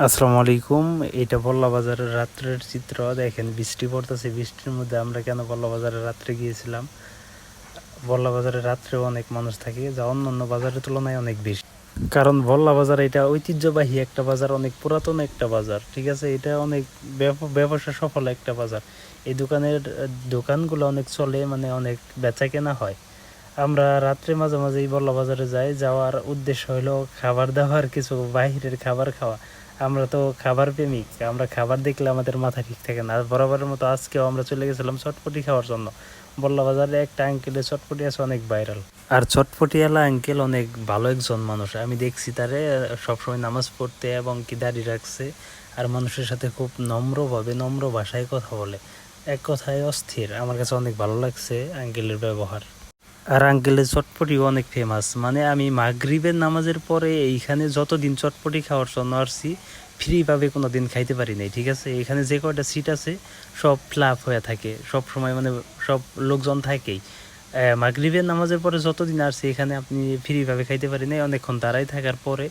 আসসালামু আলাইকুম। এটা বল্লা বাজারের রাত্রের চিত্র। দেখেন, বৃষ্টি পড়তেছে। বৃষ্টির মধ্যে আমরা কেন বল্লা বাজারের রাত্রে গিয়েছিলাম? বল্লা বাজারে রাত্রে অনেক মানুষ থাকে, যা অন্য অন্য বাজারের তুলনায় অনেক বেশি। কারণ বল্লা বাজার এটা ঐতিহ্যবাহী একটা বাজার, অনেক পুরাতন একটা বাজার, ঠিক আছে? এটা অনেক ব্যব- ব্যবসা সফল একটা বাজার। এই দোকানের, দোকানগুলো অনেক চলে মানে অনেক বেচা কেনা হয়। আমরা রাত্রে মাঝে মাঝে এই বল্লা বাজারে যাই, যাওয়ার উদ্দেশ্য হলো খাবার দাবার, কিছু বাইরের খাবার খাওয়া। আমরা তো খাবার প্রেমিক, আমরা খাবার দেখলে আমাদের মাথা ঠিক থাকে না। বরাবরের মতো আজকেও আমরা চলে গেছিলাম চটপটি খাওয়ার জন্য। বল্লা বাজারে একটা আঙ্কেলের চটপটি আছে, অনেক ভাইরাল আর চটপটিওয়ালা আঙ্কেল অনেক ভালো একজন মানুষ। আমি দেখছি তারে, সবসময় নামাজ পড়তে এবং কি দাড়ি রাখছে। আর মানুষের সাথে খুব নম্রভাবে, নম্র ভাষায় কথা বলে। এক কথায় অস্থির। আমার কাছে অনেক ভালো লাগছে আঙ্কেলের ব্যবহার। আর আঙ্কেলের চটপটিও অনেক ফেমাস মানে আমি মাগরিবের নামাজের পরে এইখানে যতদিন চটপটি খাওয়ার জন্য আসছি, ফ্রিভাবে কোনো দিন খাইতে পারি নাই, ঠিক আছে? এখানে যে কয়টা সিট আছে, সব ফ্লাপ হয়ে থাকে। সব সময় মানে সব লোকজন থাকেই। মাগরিবের নামাজের পরে যতদিন আসছি, এখানে আপনি ফ্রিভাবে খাইতে পারি নাই। অনেকক্ষণ দাঁড়াই থাকার পরে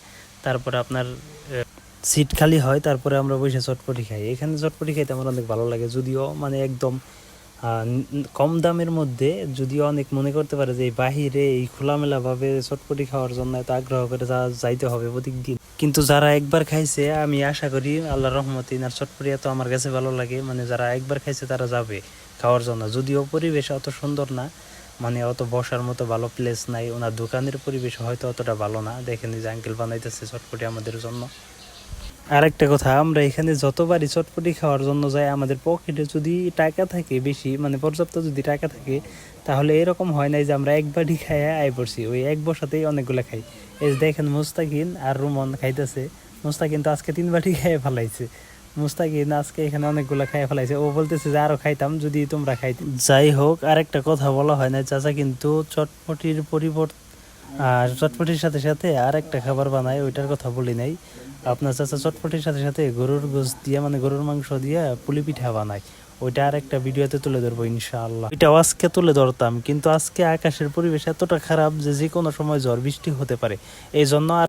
তারপরে আপনার সিট খালি হয়, তারপরে আমরা বসে চটপটি খাই। এখানে চটপটি খাইতে আমার অনেক ভালো লাগে, যদিও মানে একদম কম দামের মধ্যে যদিও অনেক মনে করতে পারে যে বাহিরে এই খোলামেলা ভাবে চটপটি খাওয়ার জন্য এত আগ্রহ করে যাইতে হবে প্রত্যেকদিন কিন্তু যারা একবার খাইছে, আমি আশা করি আল্লাহ রহমতে ইনার চটপটি এত আমার কাছে ভালো লাগে মানে যারা একবার খাইছে তারা যাবে খাওয়ার জন্য। যদিও পরিবেশ অত সুন্দর না মানে অত বসার মতো ভালো প্লেস নাই, ওনার দোকানের পরিবেশ হয়তো অতটা ভালো না। দেখেন যে আঙ্কেল বানাইতেছে চটপটি আমাদের জন্য। আরেকটা কথা, আমরা এখানে যতবারই চটপটি খাওয়ার জন্য যাই, আমাদের পকেটে যদি টাকা থাকে বেশি মানে পর্যাপ্ত যদি টাকা থাকে, তাহলে এরকম হয় নাই যে আমরা একবারই খাই আয় পড়ছি। ওই এক বসাতেই অনেকগুলো খাই। এই দেখেন মুস্তাকিন আর রুমন খাইতেছে। মুস্তাকিন তো আজকে তিন বাটি খেয়ে ফেলাইছে। মুস্তাকিন আজকে এখানে অনেকগুলো খাইয়ে ফেলাইছে। ও বলতেছে যে আরও খাইতাম, যদি তোমরা খাইতে। যাই হোক, আরেকটা কথা বলা হয় না, চাচা কিন্তু চটপটির পরিবর্তে আর চটপটির সাথে সাথে আর একটা খাবার বানায়, ওইটার কথা বলি নাই। আপনার চাচা চটপটির সাথে সাথে গরুর গোস দিয়ে মানে গরুর মাংস দিয়ে পুলি পিঠা বানায়। ওইটা আর একটা ভিডিওতে তুলে ধরবো ইনশাআল্লাহ। ওইটাও আজকে তুলে ধরতাম, কিন্তু আজকে আকাশের পরিবেশ এতটা খারাপ যে যে কোনো সময় ঝড় বৃষ্টি হতে পারে। এই জন্য